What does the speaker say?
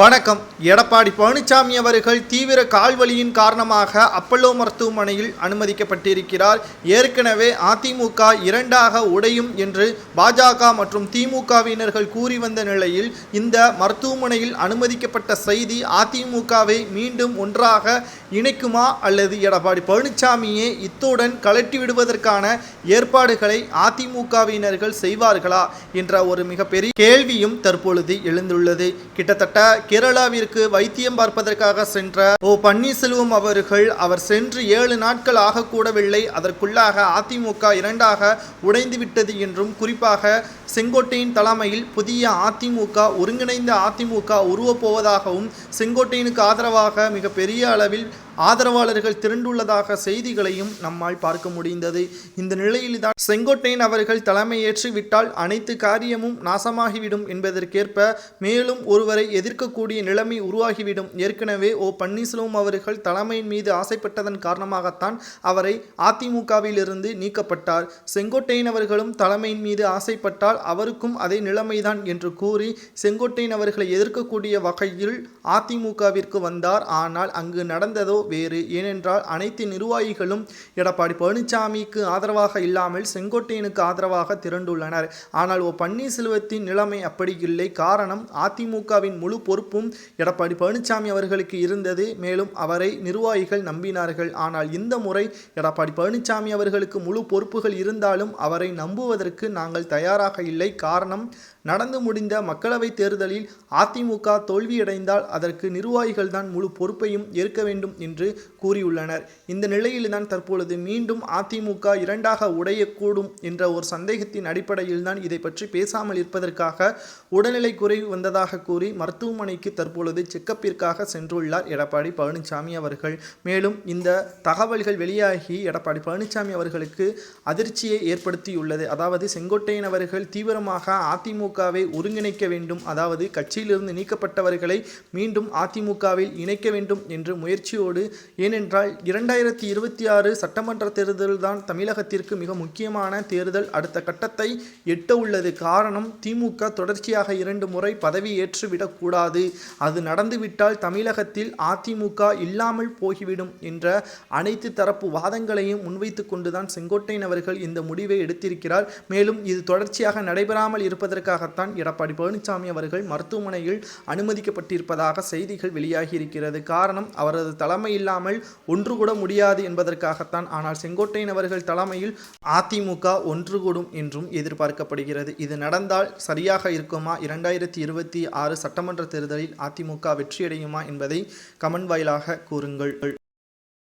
வணக்கம். எடப்பாடி பழனிசாமி அவர்கள் தீவிர கால்வலியின் காரணமாக அப்பல்லோ மருத்துவமனையில் அனுமதிக்கப்பட்டிருக்கிறார். ஏற்கனவே அதிமுக இரண்டாக உடையும் என்று பாஜக மற்றும் திமுகவினர்கள் கூறி வந்த நிலையில் இந்த மருத்துவமனையில் அனுமதிக்கப்பட்ட செய்தி அதிமுகவை மீண்டும் ஒன்றாக இணைக்குமா அல்லது எடப்பாடி பழனிசாமியே இத்துடன் கலட்டி விடுவதற்கான ஏற்பாடுகளை அதிமுகவினர்கள் செய்வார்களா என்ற ஒரு மிகப்பெரிய கேள்வியும் தற்பொழுது எழுந்துள்ளது. கிட்டத்தட்ட கேரளாவிற்கு வைத்தியம் பார்ப்பதற்காக சென்ற ஓ பன்னீர்செல்வம் அவர்கள் அவர் சென்று ஏழு நாட்கள் ஆகக்கூடவில்லை. அதற்குள்ளாக அதிமுக இரண்டாக உடைந்து விட்டது என்றும் குறிப்பாக செங்கோட்டையின் தலைமையில் புதிய அதிமுக ஒருங்கிணைந்த அதிமுக உருவப்போவதாகவும் செங்கோட்டையனுக்கு ஆதரவாக மிகப்பெரிய அளவில் ஆதரவாளர்கள் திரண்டுள்ளதாக செய்திகளையும் நம்மால் பார்க்க முடிந்தது. இந்த நிலையில்தான் செங்கோட்டையன் அவர்கள் தலைமையேற்று விட்டால் அனைத்து காரியமும் நாசமாகிவிடும் என்பதற்கேற்ப மேலும் ஒருவரை எதிர்க்கக்கூடிய நிலைமை உருவாகிவிடும். ஏற்கனவே ஓ. பன்னீர்செல்வம் அவர்கள் தலைமையின் மீது ஆசைப்பட்டதன் காரணமாகத்தான் அவரை அதிமுகவிலிருந்து நீக்கப்பட்டார். செங்கோட்டையன் அவர்களும் தலைமையின் மீது ஆசைப்பட்டால் அவருக்கும் அதே நிலைமைதான் என்று கூறி செங்கோட்டையன் அவர்களை எதிர்க்கக்கூடிய வகையில் அதிமுகவிற்கு வந்தார். ஆனால் அங்கு நடந்ததோ வேறு. ஏனென்றால் அனைத்து நிர்வாகிகளும் எடப்பாடி பழனிசாமிக்கு ஆதரவாக இல்லாமல் செங்கோட்டையனுக்கு ஆதரவாக திரண்டுள்ளனர். ஆனால் ஓ பன்னீர்செல்வத்தின் நிலைமை அப்படி இல்லை. காரணம் அதிமுகவின் முழு பொறுப்பும் எடப்பாடி பழனிசாமி அவர்களுக்கு இருந்தது. மேலும் அவரை நிர்வாகிகள் நம்பினார்கள். ஆனால் இந்த முறை எடப்பாடி பழனிசாமி அவர்களுக்கு முழு பொறுப்புகள் இருந்தாலும் அவரை நம்புவதற்கு நாங்கள் தயாராக இல்லை இல்லை. காரணம் நடந்து முடிந்த மக்களவைத் தேர்தலில் அதிமுக தோல்வியடைந்தால் அதற்கு நிர்வாகிகள் தான் முழு பொறுப்பையும் ஏற்க வேண்டும் என்று கூறியுள்ளனர். இந்த நிலையில்தான் தற்பொழுது மீண்டும் அதிமுக இரண்டாக உடையக்கூடும் என்ற ஒரு சந்தேகத்தின் அடிப்படையில் தான் இதை பற்றி பேசாமல் இருப்பதற்காக உடல்நிலை குறைவு வந்ததாக கூறி மருத்துவமனைக்கு தற்பொழுது செக்கப்பிற்காக சென்றுள்ளார் எடப்பாடி பழனிசாமி அவர்கள். மேலும் இந்த தகவல்கள் வெளியாகி எடப்பாடி பழனிசாமி அவர்களுக்கு அதிர்ச்சியை ஏற்படுத்தியுள்ளது. அதாவது செங்கோட்டையன் அவர்கள் தீவிரமாக அதிமுக அதிமுகவை ஒருங்கிணைக்க வேண்டும். அதாவது கட்சியிலிருந்து நீக்கப்பட்டவர்களை மீண்டும் அதிமுகவில் இணைக்க வேண்டும் என்று முயற்சியோடு ஏனென்றால் இரண்டாயிரத்தி இருபத்தி ஆறு சட்டமன்ற தேர்தல்தான் தமிழகத்திற்கு மிக முக்கியமான தேர்தல். அடுத்த கட்டத்தை எட்ட உள்ளது. காரணம் திமுக தொடர்ச்சியாக இரண்டு முறை பதவி ஏற்றுவிடக்கூடாது அது நடந்துவிட்டால் தமிழகத்தில் அதிமுக இல்லாமல் போய்விடும் என்ற அனைத்து தரப்பு வாதங்களையும் முன்வைத்து கொண்டுதான் செங்கோட்டையன் அவர்கள் இந்த முடிவை எடுத்திருக்கிறார். மேலும் இது தொடர்ச்சியாக நடைபெறாமல் இருப்பதற்காக இருப்பதற்காகத்தான் எடப்பாடி பழனிசாமி அவர்கள் மருத்துவமனையில் அனுமதிக்கப்பட்டிருப்பதாக செய்திகள் வெளியாகி இருக்கிறது காரணம் அவரது தலைமை இல்லாமல் ஒன்று கூட முடியாது என்பதற்காகத்தான். ஆனால் செங்கோட்டையன் அவர்கள் தலைமையில் அதிமுக ஒன்று கூடும் என்றும் எதிர்பார்க்கப்படுகிறது. இது நடந்தால் சரியாக இருக்குமா? இரண்டாயிரத்தி இருபத்தி ஆறு சட்டமன்ற தேர்தலில் அதிமுக வெற்றியடையுமா என்பதை கமெண்ட் வாயிலாக கூறுங்கள்.